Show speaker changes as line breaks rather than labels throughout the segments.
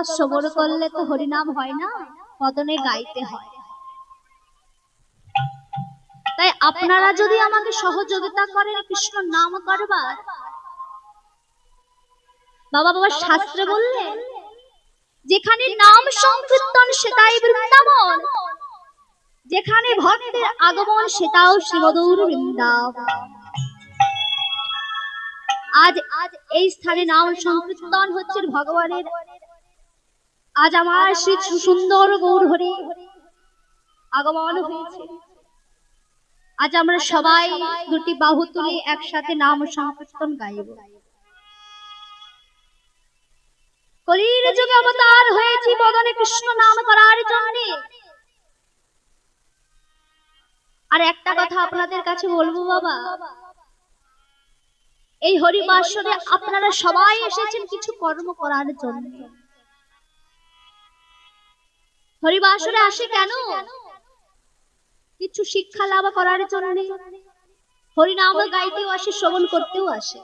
কথা শ্রবণ করলে তো হরিনাম হয় না, পদনে গাইতে হয়। তাই আপনারা যদি আমাকে সহযোগিতা করেন কৃষ্ণ নাম করবার, বাবা বাবা শাস্ত্রে বললেন যেখানে নাম সংকীর্তন সেটাই বৃন্দাবন, যেখানে ভক্তের আগমন সেটাও শ্রীমধুর বৃন্দাবন। আজ আজ এই স্থানে নাম সংকীর্তন হচ্ছে ভগবানের আজ আমার শ্রী সুন্দর গৌর হরি আগমন হয়েছে। আজ আমরা সবাই দুটি বাহু তুলে একসাথে নাম সংকীর্তন গাইব। কলির যুগে অবতার হয়েছি বদনে কৃষ্ণ নাম করার জন্য। আর একটা কথা আপনাদের কাছে বলব বাবা। এই হরিবাসরে আপনারা সবাই এসেছেন কিছু কর্ম করার জন্য। হরিবাসরে আসে কেন? কিছু শিক্ষা লাভ করার জন্য। হরিনাম গাইতেও আসে শ্রবণ করতেও আসে।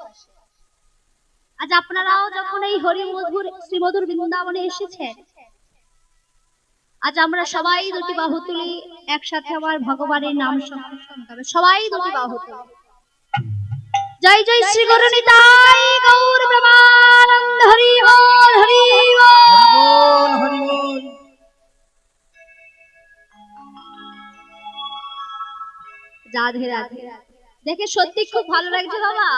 আজ আপনারাও যখন এই হরি মধুর শ্রীমধুর বৃন্দাবনে এসেছেন আজ আমরা সবাই দুটি বাহু তুলি একসাথে আমার ভগবানের নাম সংকীর্তন করবে। সবাই দুটি বাহু তুলি। জয় জয় শ্রী গুরু রাধে রাধে দেখে সত্যি খুব ভালো লাগছে বাবা।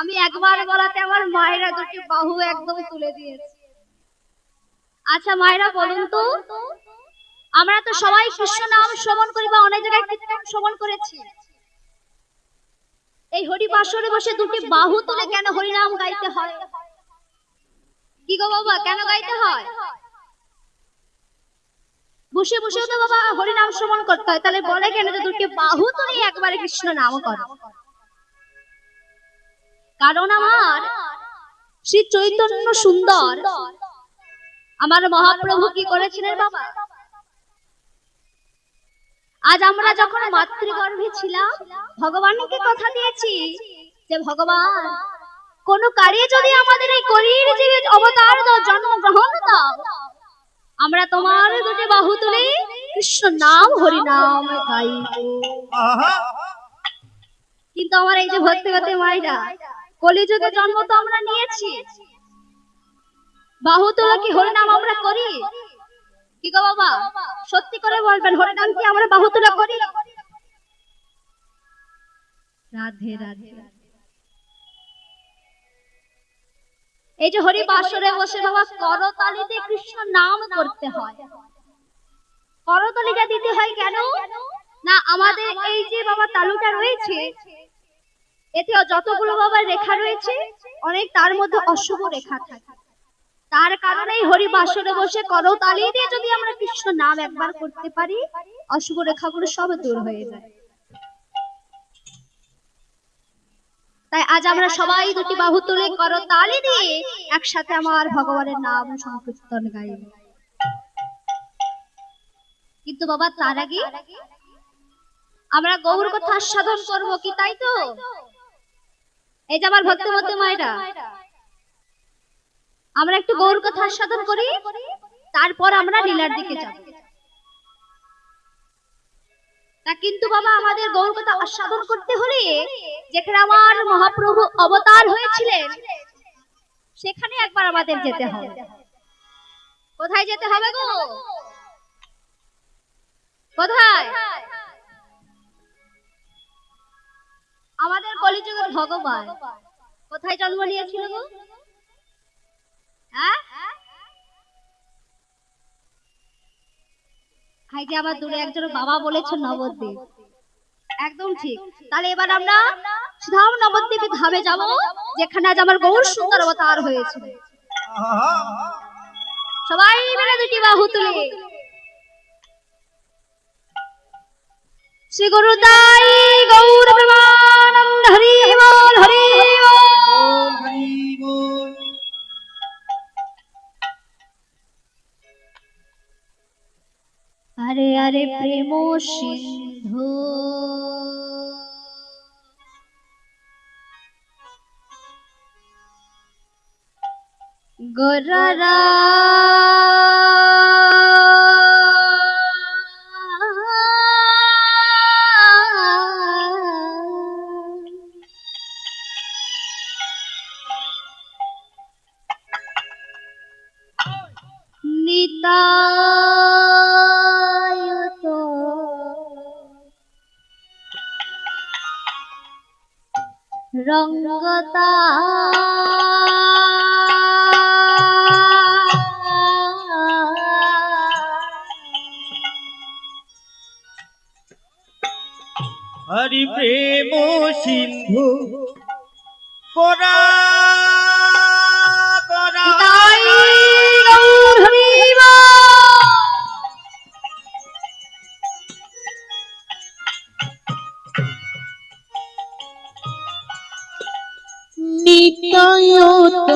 আমি একবার বলাতে আমার মায়েরা দুটি বাহু একদম তুলে দিয়েছে। আচ্ছা মায়েরা, বলুন তো, আমরা তো সবাই কৃষ্ণ নাম শ্রবণ করি বা অনেক জায়গায় কীর্তন শ্রবণ করেছি। এই হরি বাসরে বসে দুটি বাহু তুলে কেন হরিনাম গাইতে হয়? কি গো বাবা, কেন গাইতে হয়? বসে বসেও তো বাবা হরিনাম শ্রবণ করতে হয়। তাহলে বলে কেন যে দুটি বাহু তুলে একবারে কৃষ্ণ নাম করো? কারণ আমার শ্রী চৈতন্য সুন্দর আমার মহাপ্রভু কি করেছিলেন বাবা? আজ আমরা যখন মাতৃগর্ভে ছিলাম, ভগবানকে কথা দিয়েছি যে, ভগবান, কোন কার্যে যদি আমাদের এই কলির জীবে অবতার দাও জন্মগ্রহণ দাও আমরা তোমার দুটি বাহু তুলে। কৃষ্ণ নাম হরি নাম গাইব কিন্তু আমার এই যে ভক্তি ভক্তি মাইরা কলিযুগে জন্ম তো আমরা নিয়েছি। বাহু তোলা কি হরিনাম আমরা করি? কি গো বাবা? সত্যি করে বলবেন হরিনাম কি আমরা বাহু তোলা করি? রাধে রাধে। এই যে হরি বাসরে বসে বাবা করতালিতে কৃষ্ণ নাম করতে হয়। করতালিটা দিতে হয় কেন? না আমাদের এই যে বাবা তালুটা রয়েছে এতে যতগুলো বাবা রেখা রয়েছে অনেক তার মধ্যে অশুভ রেখা থাকে। তার কারণেই হরি বাসরে বসে করতালি দিয়ে যদি আমরা কৃষ্ণ নাম একবার করতে পারি অশুভ রেখাগুলো সব দূর হয়ে যায়। তাই আজ আমরা সবাই দুটি বাহু তুলে করতালি দিয়ে একসাথে আমার ভগবানের নাম সংকীর্তন গাইব কিন্তু বাবা তার আগে আমরা গৌর কথা সাধন করব কি তাই তো? এই যে আমার ভক্ত মধ্যে মায়েরা আমরা একটু গৌর কথা সাধন করি তারপর আমরা লীলার দিকে যাব। তা কিন্তু বাবা আমাদের গৌর কথা আস্বাদন করতে হলে যেখানে আমার মহাপ্রভু অবতার হয়েছিলেন সেখানে একবার আমাদের যেতে হবে। কোথায় যেতে হবে গো? কোথায়? আমাদের কলিযুগের ভগবান। কোথায় জন্ম নিয়েছিল গো? হ্যাঁ? হাই যে আমার দূরে একজন বাবা বলেছে নবদ্বীপ। একদম ঠিক। তাহলে এবার আমরা সিধাম নবদ্বীপে ধামে যাব, যেখানে আজ আমার গৌর সুন্দর অবতার হয়েছিল সবাই মিলে দুটি বাহু তুলে। শ্রী গুরু তাই গৌর প্রেমানন্দ হরি বল, হরি আরে আরে প্রেম সিন্ধু। গররা রঙ্গতা
প্রেম সিন্ধু
হরিবা
নিতায়ত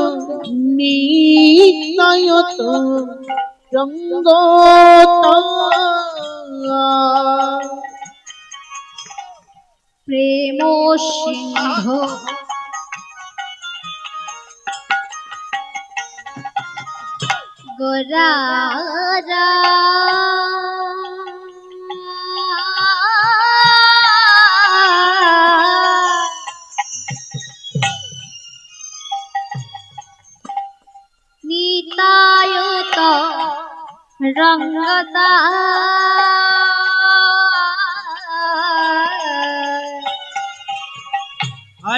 নিতায়ত
প্রেম সিংহ। গোরারা নিতায়ত রঙ্গতা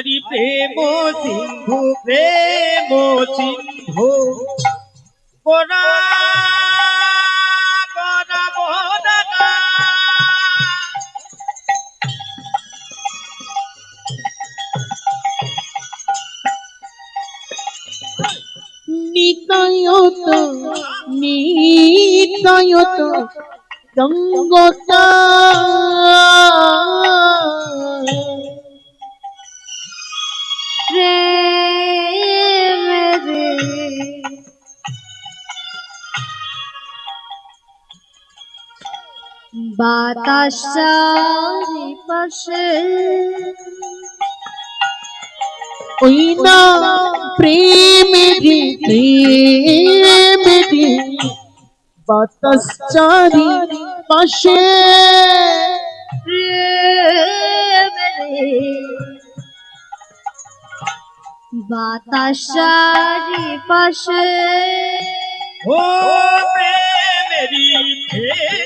হরি প্রেম সিন্ধু প্রেম সিন্ধু
নিতায়ত নিতায়ত রঙ্গত
বাতাসারি পাশে
ওই না প্রেমেরি প্রেমেরি বাতাস চারি পাশে।
প্রেম রে বাতাসারি পাশে
ও প্রেমেরি প্রেমেরি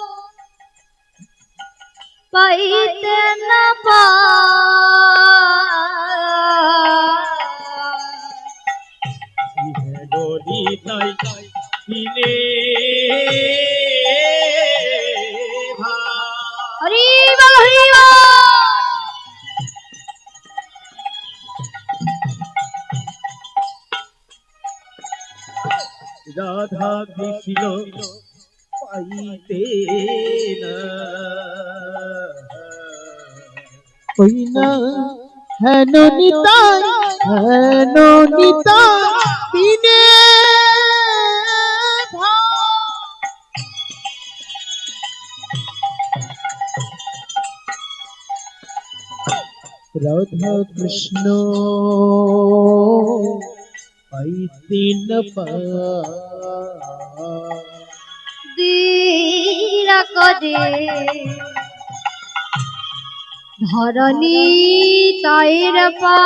পাইতে না পা
নদী তাই দিলে
হরি বল হরি
রাধা কৃষ্ণ পাইতে না।
ওই না হেন নিতাই হেন নিতাই রাধা কৃষ্ণ পাইতে না পা
করে ধরণী তৈর পা।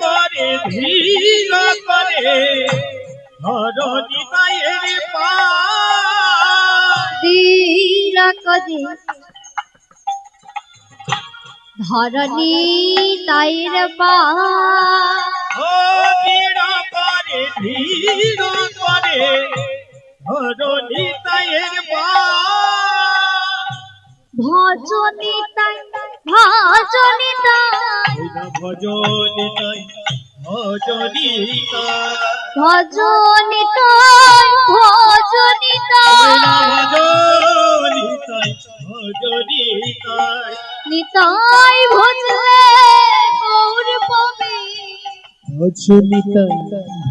করে ধীর করে ধরণী মায়ের পা।
করে ধরণী তৈর পা।
ও ধীর করে ধীর করে ধরণী
ভজনী তাই ভজনী তাই
তাই
নিতাই ভজলে গৌর পাবে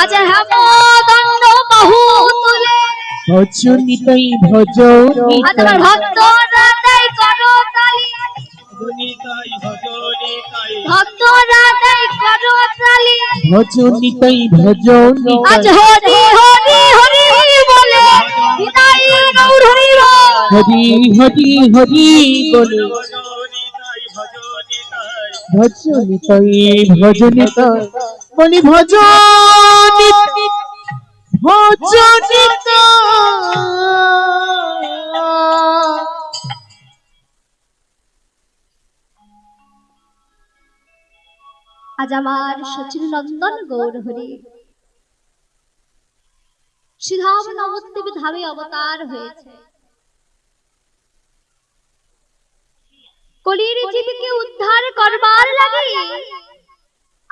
আজ হেম দণ্ড বহু তুলে।
ভজনিতাই
আজ আমার
ভজনিতাই
ভক্ত রাধাই করো তালি।
ভজনিতাই ভজনিতাই
ভক্ত রাধাই করো তালি।
ভজনিতাই
আজ
ভজনিতাই
হরি হরি হরি বলে বিদায় গৌর হরি
হরি হরি হরি বলে।
ভজনিতাই ভজনিতাই
ভজনিতাই ভজনিতাই বলি ভজনিতাই ভজনিতাই
আজ আমার সচিন নন্দন গৌর হরি। শ্রীধাম নবদ্বীপ ধামে অবতার হয়েছে। কলির জীবকে উদ্ধার করবার লাগে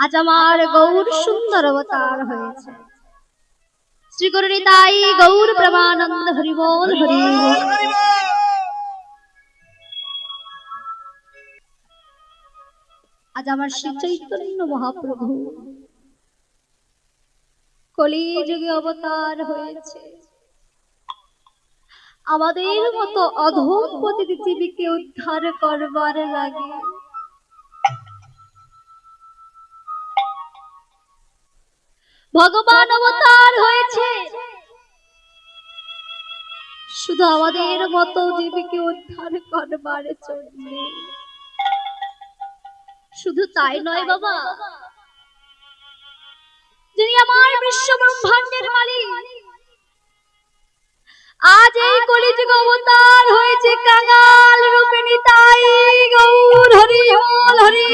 আজ আমার গৌর সুন্দর অবতার হয়েছে। শ্রী গুরু নিতাই গৌর প্রেমানন্দ হরিবল হরি আজ আমার শ্রী চৈতন্য মহাপ্রভু কলি যুগে অবতার হয়েছে। আমাদের মতো অধম পৃথিবীকে উদ্ধার করবার লাগে। ভগবান অবতার হয়েছে। শুধু আমাদের মতো জীবীকে উদ্ধার করবার জন্য। শুধু তাই নয় বাবা, যিনি আমার বিশ্ব ব্রহ্মাণ্ডের মালিক, আজ এই কলিযুগ অবতার হয়েছে কাঙাল রূপে নিতাই গৌর হরি বল হরি।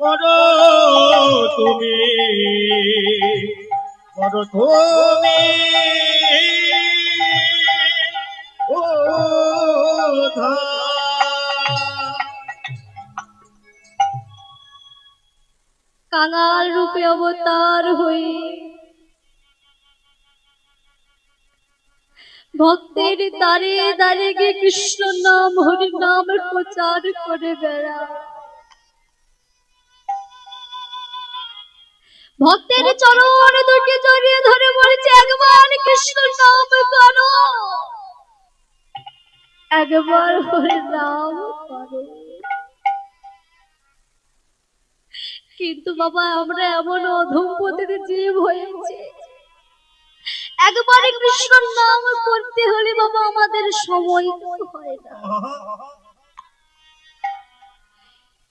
বড় তুমি বড় তুমি।
কাঙাল রূপে অবতার হয়ে ভক্তের দ্বারে দ্বারে গিয়ে কৃষ্ণ নাম, হরি নাম প্রচার করে বেড়া। ভক্তের চরণ দুটি জড়িয়ে ধরে বলেছে, একবার কৃষ্ণ নাম করো। একবার হরি নাম করো। কিন্তু বাবা, আমরা এমন অধম পতিতে জীব হয়েছে। একবারে কৃষ্ণর নাম করতে হলে বাবা আমাদের সময় হয়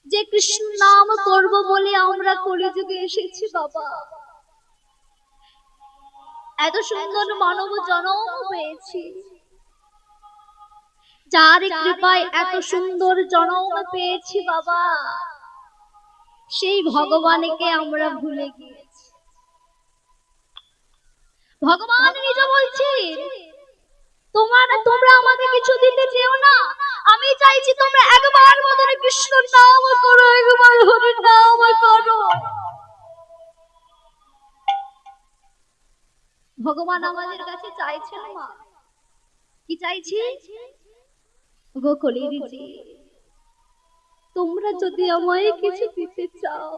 যে কৃষ্ণ নাম করব বলে আমরা কলিযুগে এসেছি বাবা। এত সুন্দর মানব জনম পেয়েছি যার কৃপায় এত সুন্দর জনম পেয়েছি বাবা। সেই ভগবানকে আমরা ভুলে গিয়েছি। ভগবান নিজে বলছি তোমার, তোমরা আমাকে কিছু দিতে চেও না। আমি চাইছি তোমরা একবার মতন কৃষ্ণ নাম করো, একবার হরি নাম করো। ভগবান আমাদের কাছে চাইছেন মা। কি চাইছি গো কলির জি তোমরা যদি আমায় কিছু দিতে চাও।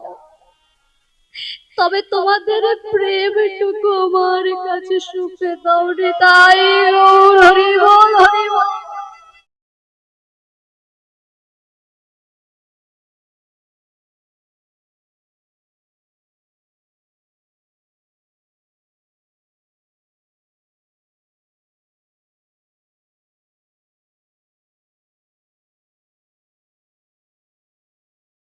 তবে তোমাদের প্রেম টুকু আমার কাছে সুখে দাও রে তাই। হরি বল হরি বল